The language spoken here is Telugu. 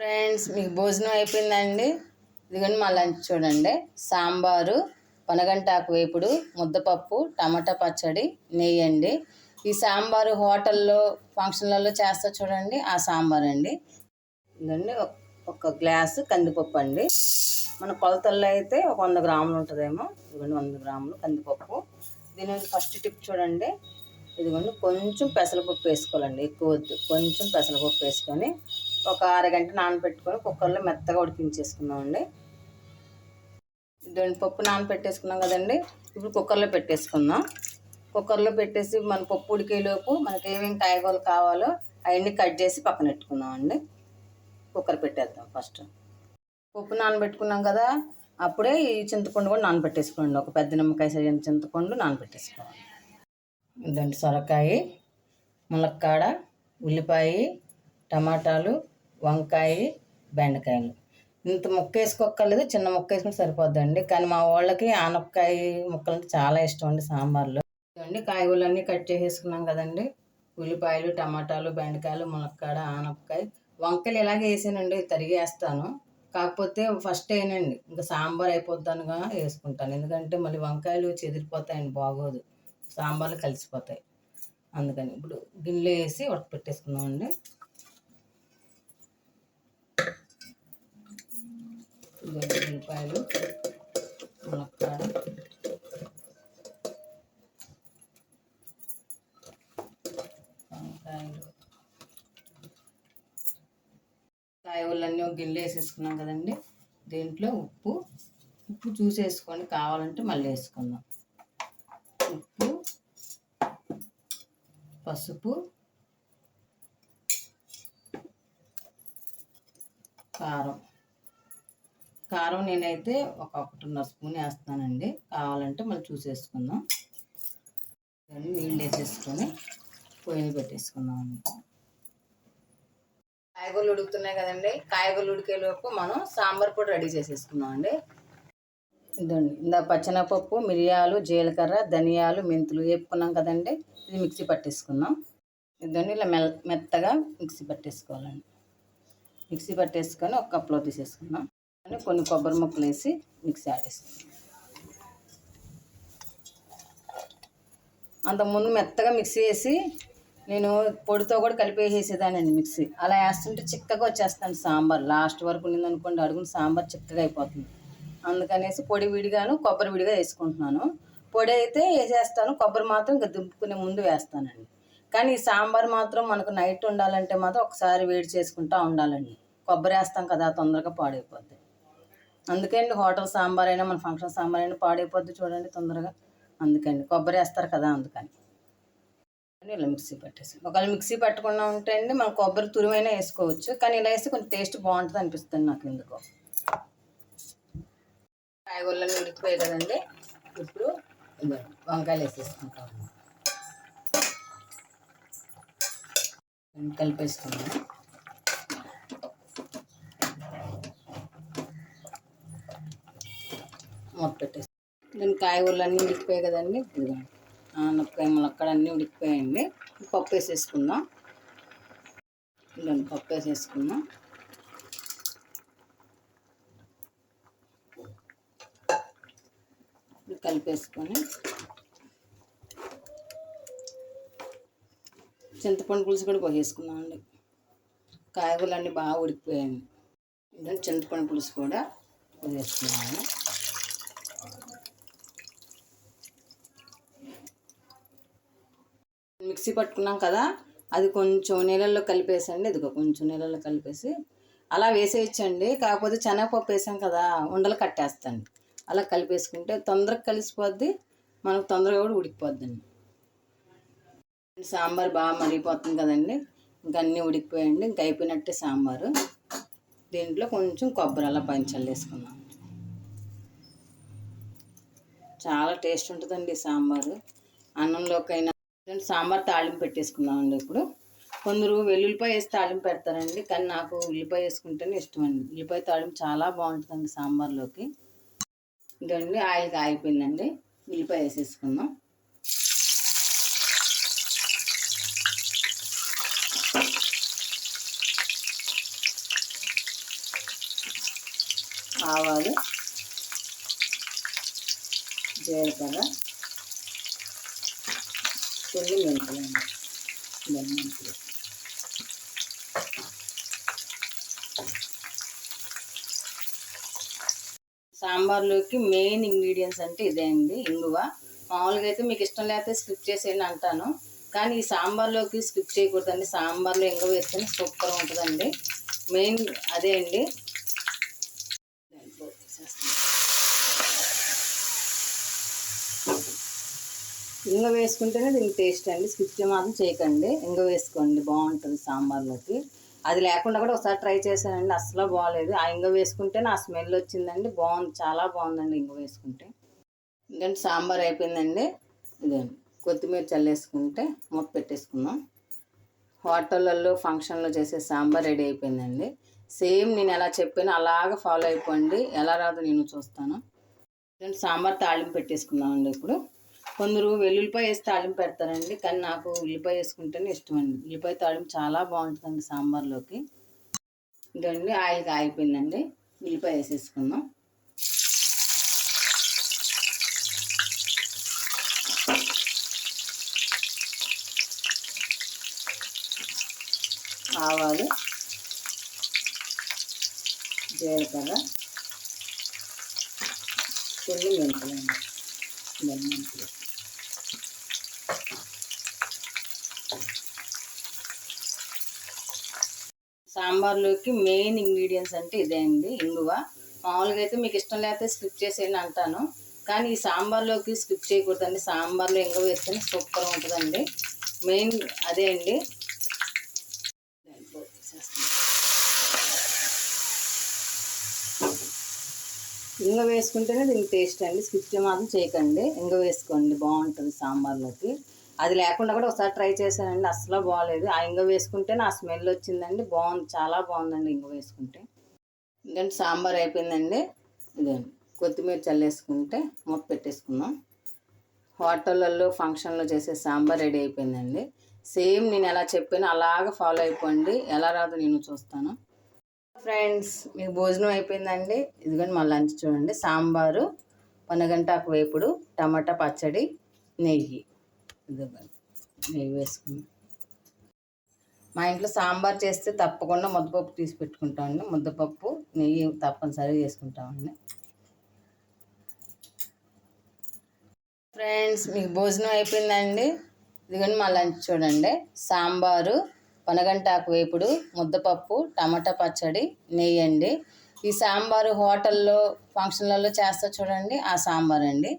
ఫ్రెండ్స్ మీకు భోజనం అయిపోయిందండి. ఇదిగోండి మా లంచ్ చూడండి. సాంబారు పనగంటాకు వేపుడు ముద్దపప్పు టమాటా పచ్చడి నెయ్యి అండి. ఈ సాంబారు హోటల్లో ఫంక్షన్లలో చేస్తా చూడండి. ఆ సాంబార్ అండి. ఇదండి ఒక- ఒక గ్లాసు కందిపప్పు అండి. మన కొలతల్లో అయితే ఒక వంద గ్రాములు ఉంటుందేమో. ఇదిగోండి వంద గ్రాములు కందిపప్పు. దీని ఫస్ట్ టిప్ చూడండి. ఇదిగోండి కొంచెం పెసరపప్పు వేసుకోవాలండి. ఎక్కువ వద్దు. కొంచెం పెసరపప్పు వేసుకొని ఒక అరగంట నానబెట్టుకొని కుక్కర్లో మెత్తగా ఉడికించేసుకుందామండి. ఇదండి పప్పు నానబెట్టేసుకున్నాం కదండి. ఇప్పుడు కుక్కర్లో పెట్టేసుకుందాం. కుక్కర్లో పెట్టేసి మన పప్పు ఉడికేలోపు మనకి ఏమేమి కాయగూరలు కావాలో అవన్నీ కట్ చేసి పక్కన పెట్టుకుందామండి. కుక్కర్ పెట్టేద్దాం ఫస్ట్. పప్పు నానబెట్టుకున్నాం కదా అప్పుడే ఈ చింతపండు కూడా నానబెట్టేసుకోండి. ఒక పెద్ద నిమ్మకాయ సరైన చింతపండు నానబెట్టేసుకోవాలి. ఇదండి సొరకాయ ములక్కాడ ఉల్లిపాయ టమాటాలు వంకాయ బెండకాయలు. ఇంత ముక్క వేసుకోక్కర్లేదు చిన్న ముక్క వేసుకుంటే సరిపోద్దండి. కానీ మా వాళ్ళకి ఆనపకాయ ముక్కలు అంటే చాలా ఇష్టం అండి సాంబార్లో. అండి కాయగూరలన్నీ కట్ చేసేసుకున్నాం కదండి. ఉల్లిపాయలు టమాటాలు బెండకాయలు మునక్కాడ ఆనపకాయ. వంకాయలు ఇలాగే వేసానండి తరిగేస్తాను. కాకపోతే ఫస్ట్ వేయనండి ఇంకా సాంబార్ అయిపోద్దానుగా వేసుకుంటాను. ఎందుకంటే మళ్ళీ వంకాయలు చెదిరిపోతాయండి బాగోదు. సాంబార్లు కలిసిపోతాయి. అందుకని ఇప్పుడు గిన్నెలో వేసి ఉడకపెట్టేసుకుందామండి. ఇదిగోండి ఉల్లిపాయలు ములక్కాడ వంకాయలు. కాయగూరలన్నీ ఒక గిన్నె వేసేసుకున్నాం కదండి. దీంట్లో ఉప్పు ఉప్పు చూసేసుకొని కావాలంటే మళ్ళీ వేసుకుందాం. ఉప్పు పసుపు కారం. కారం నేనైతే ఒక ఒకటిన్నర స్పూన్ వేస్తానండి కావాలంటే మళ్ళీ చూసేసుకుందాం. నీళ్ళు వేసేసుకొని పొయ్యిని పెట్టేసుకుందాం కాయగూరలు ఉడుకుతున్నాయి కదండి. కాయగూరలు ఉడికేలోపు మనం సాంబార్ పొడి రెడీ చేసేసుకుందాం అండి. ఇదండి. ఇందా పచ్చనపప్పు మిరియాలు జీలకర్ర ధనియాలు మెంతులు వేపుకున్నాం కదండి. ఇది మిక్సీ పట్టేసుకుందాం. ఇదండి ఇలా మెల్ మెత్తగా మిక్సీ పట్టేసుకోవాలండి. మిక్సీ పట్టేసుకొని ఒక కప్లో తీసేసుకుందాం. కొన్ని కొబ్బరి ముక్కలు వేసి మిక్సీ ఆడేసుకుందాం అంతకుముందు మెత్తగా మిక్సీ వేసి నేను పొడితో కూడా కలిపి వేసేదానండి మిక్సీ. అలా వేస్తుంటే చిక్కగా వచ్చేస్తాను సాంబార్. లాస్ట్ వరకు ఉండిందనుకోండి అడుగున సాంబార్ చిక్కగా అయిపోతుంది. అందుకనేసి పొడి విడిగాను కొబ్బరి విడిగా వేసుకుంటున్నాను. పొడి అయితే వేసేస్తాను కొబ్బరి మాత్రం ఇంకా దుబ్బుకునే ముందు వేస్తానండి. కానీ ఈ సాంబార్ మాత్రం మనకు నైట్ ఉండాలంటే మాత్రం ఒకసారి వేడి చేసుకుంటా ఉండాలండి. కొబ్బరి వేస్తాం కదా తొందరగా పాడైపోద్ది. అందుకండి హోటల్ సాంబార్ అయినా మన ఫంక్షన్ సాంబార్ అయినా పాడైపోద్ది చూడండి తొందరగా. అందుకండి కొబ్బరి వేస్తారు కదా అందుకని. ఇలా మిక్సీ పట్టేసి ఒకవేళ మిక్సీ పట్టకుండా ఉంటే అండి మనం కొబ్బరి తురుమైనా వేసుకోవచ్చు. కానీ ఇలా వేస్తే కొంచెం టేస్ట్ బాగుంటుంది అనిపిస్తుంది నాకు ఎందుకో. కాయగూరలన్నీ ఉడికిపోయాయి కదండి. ఇప్పుడు వంకాయలు వేసేసుకుంటాం. కలిపేసుకుందాం. మూత పెట్టేసి దాని కాయగూరలు అన్నీ ఉడికిపోయాయి కదండి. ఇదిగోండి ఆనపకాయ ములక్కడ అన్నీ ఉడికిపోయాయండి. పప్పు వేసేసుకుందాం. ఇదిగోండి పప్పు వేసేసుకుందాం. కలిపేసుకొని చింతపండు పులుసు కూడా పోసేసుకున్నామండి అండి కాయగూరలు అన్నీ బాగా ఉడికిపోయాయండి. చింతపండు పులుసు కూడా పోసేసుకున్నాము మిక్సీ పట్టుకున్నాం కదా అది కొంచెం నీళ్ళల్లో కలిపేసండి. ఇదిగో కొంచెం నీళ్ళల్లో కలిపేసి అలా వేసేయచ్చండి. కాకపోతే శనగపప్పు వేసాం కదా ఉండలు కట్టేస్తాండి అలా కలిపేసుకుంటే తొందరగా కలిసిపోద్ది మనకు తొందరగా కూడా ఉడికిపోద్దండి. సాంబార్ బాగా మరిగిపోతుంది కదండి. ఇంకా అన్నీ ఉడికిపోయండి ఇంకా అయిపోయినట్టే సాంబారు. దీంట్లో కొంచెం కొబ్బరి అలా పంచాలు వేసుకున్నాం చాలా టేస్ట్ ఉంటుందండి సాంబారు. అన్నంలోకైనా సాంబార్ తాళింపు పెట్టేసుకున్నామండి ఇప్పుడు. కొందరు వెల్లుల్లిపాయ వేసి తాళింపు పెడతారండి కానీ నాకు ఉల్లిపాయ వేసుకుంటేనే ఇష్టం అండి. ఉల్లిపాయ తాళింపు చాలా బాగుంటుందండి సాంబార్లోకి. ఇదండి ఆయిల్ కాగిపోయిందండి. ఉల్లిపాయ వేసేసుకుందాం. ఆవాలు. జీలకర్ర కొన్ని మెంతులండి మెంతులు. సాంబార్లోకి మెయిన్ ఇంగ్రీడియంట్స్ అంటే ఇదే అండి ఇంగువ. మామూలుగా అయితే మీకు ఇష్టం లేకపోతే స్కిప్ చేసేయండి అంటాను. కానీ ఈ సాంబార్లోకి స్కిప్ చేయకూడదండి. సాంబార్లో ఇంగువ వేస్తేనే సూపర్ ఉంటుందండి. మెయిన్ అదే అండి. ఇంగ వేసుకుంటేనే దీనికి టేస్ట్ అండి. స్కిప్ మాత్రం చేయకండి. ఇంగ వేసుకోండి. బాగుంటుంది సాంబార్లోకి. అది లేకుండా కూడా ఒకసారి ట్రై చేశానండి. అసలు బాగాలేదు ఆ ఇంగ వేసుకుంటే నా స్మెల్ వచ్చిందండి. బాగుంది. చాలా బాగుందండి ఇంగ వేసుకుంటే. ఎందుకంటే సాంబార్ అయిపోయిందండి. ఇదండి. కొత్తిమీర చల్లేసుకుంటే మూత పెట్టేసుకుందాం. హోటళ్ళల్లో ఫంక్షన్లో చేసే సాంబార్ రెడీ అయిపోయిందండి. సేమ్ నేను ఎలా చెప్పానో అలాగ ఫాలో అయిపోండి. ఎలా రాదో నేను చూస్తాను. సాంబార్ తాళింపు పెట్టేసుకుందామండి ఇప్పుడు. కొందరు వెల్లుల్లిపాయ వేసి తాళింపు పెడతారండి కానీ నాకు ఉల్లిపాయ వేసుకుంటేనే ఇష్టం అండి. ఉల్లిపాయ తాళింపు చాలా బాగుంటుందండి సాంబార్లోకి. ఇదండి ఆయిల్ కాగిపోయిందండి. ఉల్లిపాయ వేసేసుకుందాం. ఆవాలు జీలకర్ర కొన్ని మెంతులండి. మెంతులు. సాంబార్లోకి మెయిన్ ఇంగ్రీడియంట్స్ అంటే ఇదే అండి ఇంగువ. మామూలుగా అయితే మీకు ఇష్టం లేకపోతే స్కిప్ చేసేయండి అంటాను. కానీ ఈ సాంబార్లోకి స్కిప్ చేయకూడదండి. సాంబార్లో ఇంగువ వేస్తేనే సూపర్ ఉంటుందండి. మెయిన్ అదే అండి. ఇంగ వేసుకుంటేనే దీనికి టేస్ట్ అండి. స్కిప్ మాత్రం చేయకండి. ఇంగ వేసుకోండి. బాగుంటుంది సాంబార్లోకి. అది లేకుండా కూడా ఒకసారి ట్రై చేశానండి. అసలు బాగాలేదు ఆ ఇంగ వేసుకుంటే నా స్మెల్ వచ్చిందండి. బాగుంది. చాలా బాగుందండి ఇంగ వేసుకుంటే. ఎందుకంటే సాంబార్ అయిపోయిందండి. ఇదండి కొత్తిమీర చల్లేసుకుంటే మూత పెట్టేసుకుందాం. హోటళ్ళల్లో ఫంక్షన్లో చేసే సాంబార్ రెడీ అయిపోయిందండి. సేమ్ నేను ఎలా చెప్పానో అలాగ ఫాలో అయిపోండి. ఎలా రాదు నేను చూస్తాను. ఫ్రెండ్స్ మీకు భోజనం అయిపోయిందండి. ఇదిగోండి మా లంచ్ చూడండి. సాంబారు పనగంటాకు వేపుడు టమాటా పచ్చడి నెయ్యి. ఇదిగోండి నెయ్యి వేసుకుని మా ఇంట్లో సాంబార్ చేస్తే తప్పకుండా ముద్దపప్పు తీసి పెట్టుకుంటామండి ముద్దపప్పు నెయ్యి తప్పనిసరిగా చేసుకుంటామండి ఫ్రెండ్స్ మీకు భోజనం అయిపోయిందండి. ఇదిగోండి మా లంచ్ చూడండి. సాంబారు పనగంటాకు వేపుడు ముద్దపప్పు టమాటా పచ్చడి నెయ్యి అండి. ఈ సాంబారు హోటల్లో ఫంక్షన్లలో చేస్తా చూడండి. ఆ సాంబార్ అండి